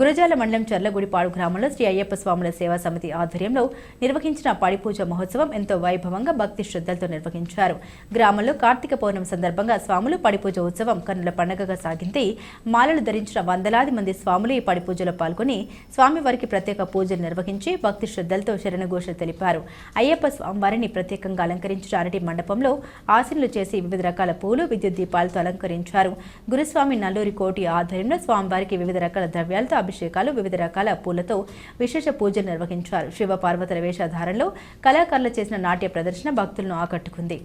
గురజాల మండలం చర్లగుడిపాడు గ్రామంలో శ్రీ అయ్యప్ప స్వాముల సేవా సమితి ఆధ్వర్యంలో నిర్వహించిన పడిపూజ మహోత్సవం ఎంతో వైభవంగా భక్తి శ్రద్ధలతో నిర్వహించారు. గ్రామంలో కార్తీక పౌర్ణమి సందర్భంగా స్వాములు పడిపూజ ఉత్సవం కన్నుల పండుగగా సాగింది. మాలలు ధరించిన వందలాది మంది స్వాములు ఈ పడిపూజలో పాల్గొని స్వామివారికి ప్రత్యేక పూజలు నిర్వహించి భక్తి శ్రద్ధలతో శరణఘోషలు తెలిపారు. అయ్యప్ప స్వామివారిని ప్రత్యేకంగా అలంకరించిన అరటి మండపంలో ఆశీనులు చేసి వివిధ రకాల పూలు విద్యుత్ దీపాలతో అలంకరించారు. గురుస్వామి నల్లూరి కోటి ఆధ్వర్యంలో స్వామివారికి వివిధ రకాల ద్రవ్యాలతో అభిషేకాలు వివిధ రకాల పూలతో విశేష పూజలు నిర్వహించారు. శివ పార్వతుల వేషధారణలో కళాకారులు చేసిన నాట్య ప్రదర్శన భక్తులను ఆకట్టుకుంది.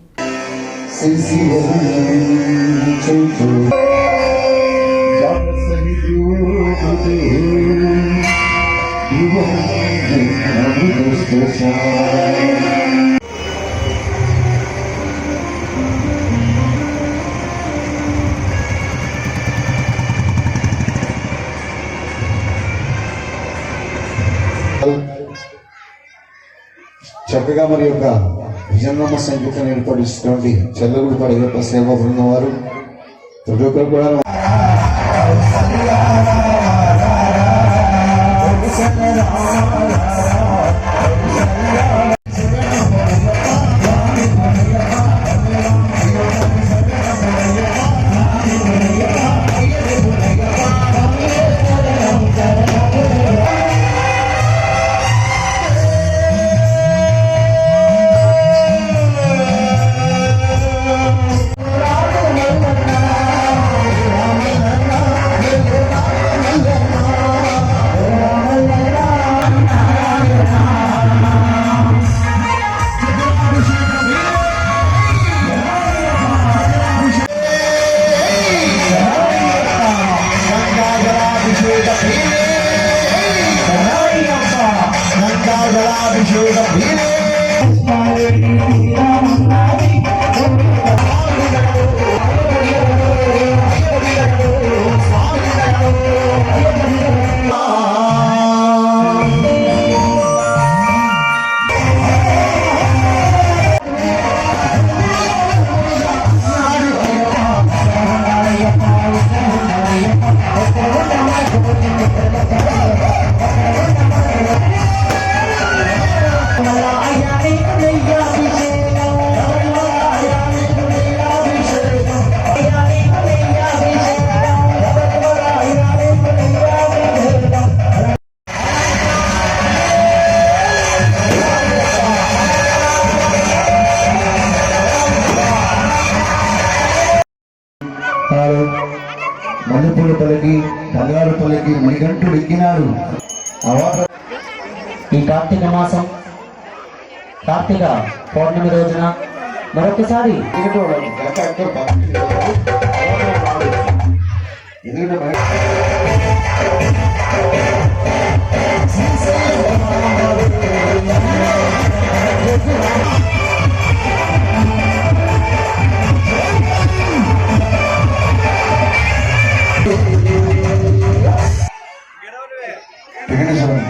చక్కగా మరి యొక్క విజయనామ సంగీతం ఏర్పడిస్తున్నటువంటి చెల్లగుడి యొక్క సేవా బృందం వారు ప్రతి ఒక్కరు కూడా Judas, తాను మల్లెపూల పల్లకి బంగారు పల్లకి మణిగంటుడు ఎక్కినాడు ఈ కార్తీక మాసం కార్తీక పౌర్ణమి రోజున మరొకసారి ఎందుకంటే கணேசன்